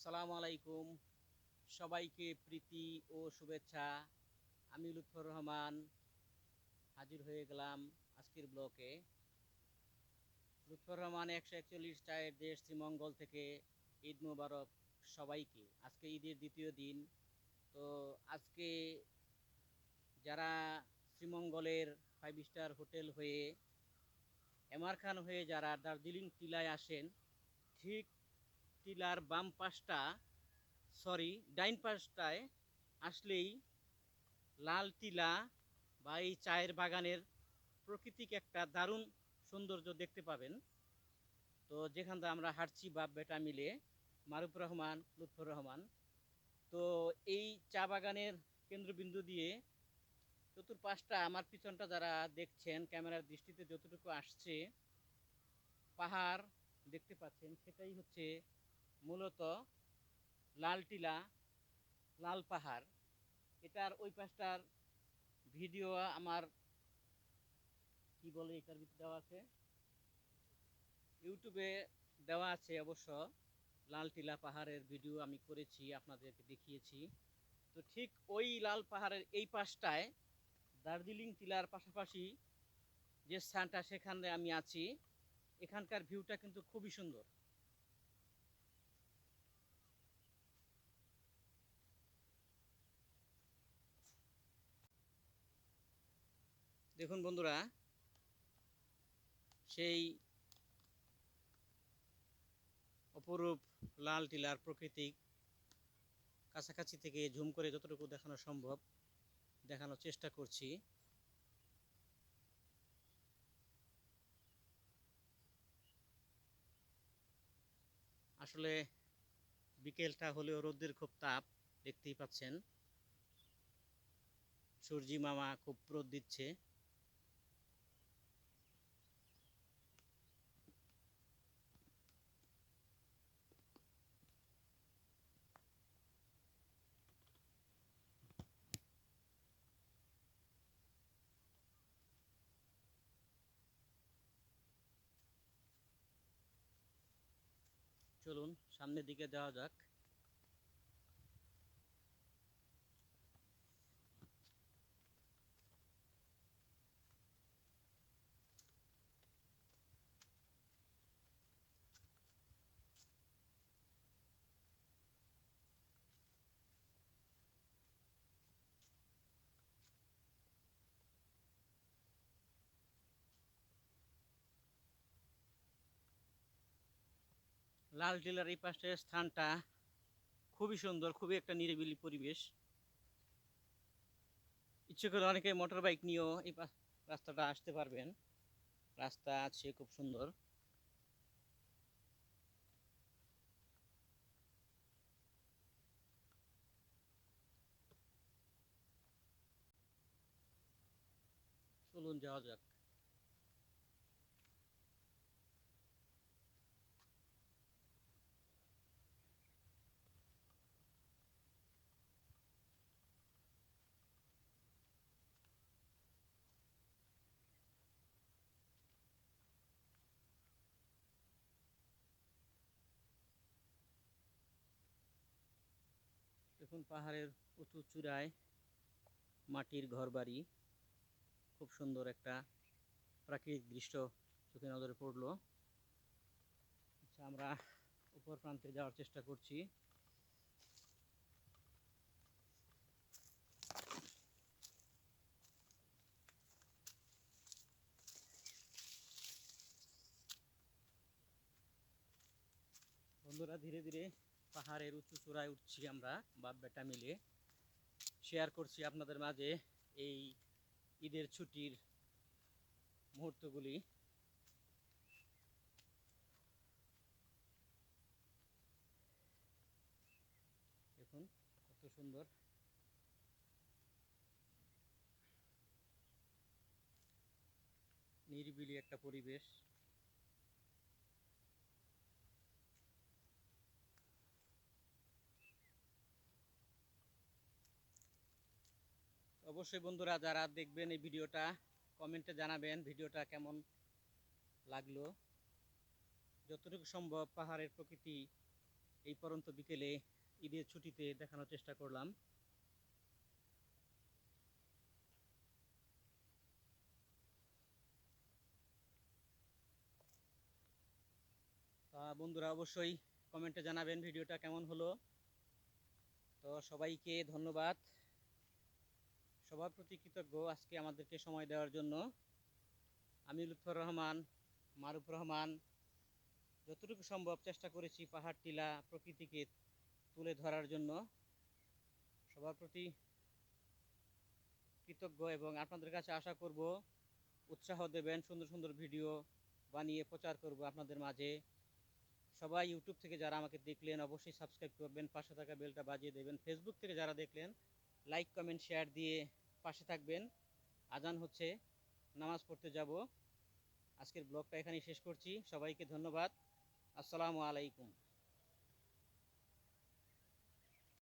আসসালামু আলাইকুম। সবাইকে প্রীতি ও শুভেচ্ছা। আমি লুৎফর রহমান, হাজির হয়ে গেলাম আজকের ব্লকে। লুৎফর রহমান একশো একচল্লিশ চায়ের দেশ শ্রীমঙ্গল থেকে ঈদ মোবারক সবাইকে। আজকে ঈদের দ্বিতীয় দিন। তো আজকে যারা শ্রীমঙ্গলের ফাইভ স্টার হোটেল হয়ে এমআর খান হয়ে যারা দার্জিলিং টিলায় আসেন, ঠিক টিলার বাম পাশটা সরি ডাইন পাশটায় আসলেই লাল টিলা বা এই চায়ের বাগানের প্রকৃতিক একটা দারুণ সৌন্দর্য দেখতে পাবেন। তো যেখান থেকে আমরা হাঁটছি বাপ বেটা মিলে, মারুফ রহমান, লুৎফর রহমান। তো এই চা বাগানের কেন্দ্রবিন্দু দিয়ে চতুর্পাশটা, আমার পিছনটা যারা দেখছেন, ক্যামেরার দৃষ্টিতে যতটুকু আসছে, পাহাড় দেখতে পাচ্ছেন, সেটাই হচ্ছে মূলত লাল টিলা, লাল পাহাড়। এটার ওই পাশটার ভিডিও আমার, কি বলে এটার ভিতরে দেওয়া আছে? ইউটিউবে দেওয়া আছে অবশ্য। লাল টিলা পাহাড়ের ভিডিও আমি করেছি, আপনাদেরকে দেখিয়েছি। তো ঠিক ওই লাল পাহাড়ের এই পাশটায় দার্জিলিং টিলার পাশাপাশি যে স্থানটা সেখানে আমি আছি, এখানকার ভিউটা কিন্তু খুবই সুন্দর। দেখুন বন্ধুরা, সেই অপরূপ লাল টিলার প্রকৃতিক কাছাকাছি থেকে ঝুম করে যতটুকু দেখানো সম্ভব দেখানোর চেষ্টা করছি। আসলে বিকেলটা হলেও রোদের খুব তাপ, দেখতেই পাচ্ছেন। সূর্যি মামা খুব রোদ দিচ্ছে। চলুন সামনের দিকে যাওয়া যাক। লাল টিলার এই পাশের স্থানটা খুবই সুন্দর, খুবই একটা নিরিবিলি পরিবেশ। ইচ্ছে করে অনেকে মোটর বাইক নিয়েও এই রাস্তাটা আসতে পারবেন। রাস্তা আছে খুব সুন্দর। চলুন যাওয়া যাক। দেখুন পাহাড়ের উঁচু চূড়ায় মাটির ঘরবাড়ি। খুব সুন্দর একটা প্রাকৃতিক দৃশ্য চোখে নজরে পড়ল। আচ্ছা আমরা উপর প্রান্তে যাওয়ার চেষ্টা করছি। বন্ধুরা, ধীরে ধীরে পাহাড়ের উঁচু চূড়ায় উঠছি আমরা, বাপ বেটা মিলে। শেয়ার করছি আপনাদের মাঝে এই ঈদের ছুটির মুহূর্তগুলি। দেখুন কত সুন্দর। নিরিবিলি একটা পরিবেশ। অবশ্যই বন্ধুরা যারা দেখবেন এই ভিডিওটা, কমেন্টে জানাবেন ভিডিওটা কেমন লাগল। যতটুকু সম্ভব পাহাড়ের প্রকৃতি এই পরন্ত বিকেলে ঈদের ছুটিতে দেখানোর চেষ্টা করলাম। বন্ধুরা অবশ্যই কমেন্টে জানাবেন ভিডিওটা কেমন হলো। তো সবাইকে ধন্যবাদ। সবার প্রতি কৃতজ্ঞ আজকে আমাদেরকে সময় দেওয়ার জন্য। আমি লুৎফর রহমান, মারুফ রহমান, যতটুকু সম্ভব চেষ্টা করেছি পাহাড় টিলা প্রকৃতিকে তুলে ধরার জন্য। সবার প্রতি কৃতজ্ঞ এবং আপনাদের কাছে আশা করব উৎসাহ দেবেন, সুন্দর সুন্দর ভিডিও বানিয়ে প্রচার করব আপনাদের মাঝে। সবাই ইউটিউব থেকে যারা আমাকে দেখলেন অবশ্যই সাবস্ক্রাইব করবেন, পাশে থাকা বেলটা বাজিয়ে দেবেন। ফেসবুক থেকে যারা দেখলেন, লাইক, কমেন্ট, শেয়ার দিয়ে পাশে থাকবেন। আজান হচ্ছে, নামাজ পড়তে যাব। আজকের ব্লগটা এখানেই শেষ করছি। সবাইকে ধন্যবাদ। আসসালামু আলাইকুম।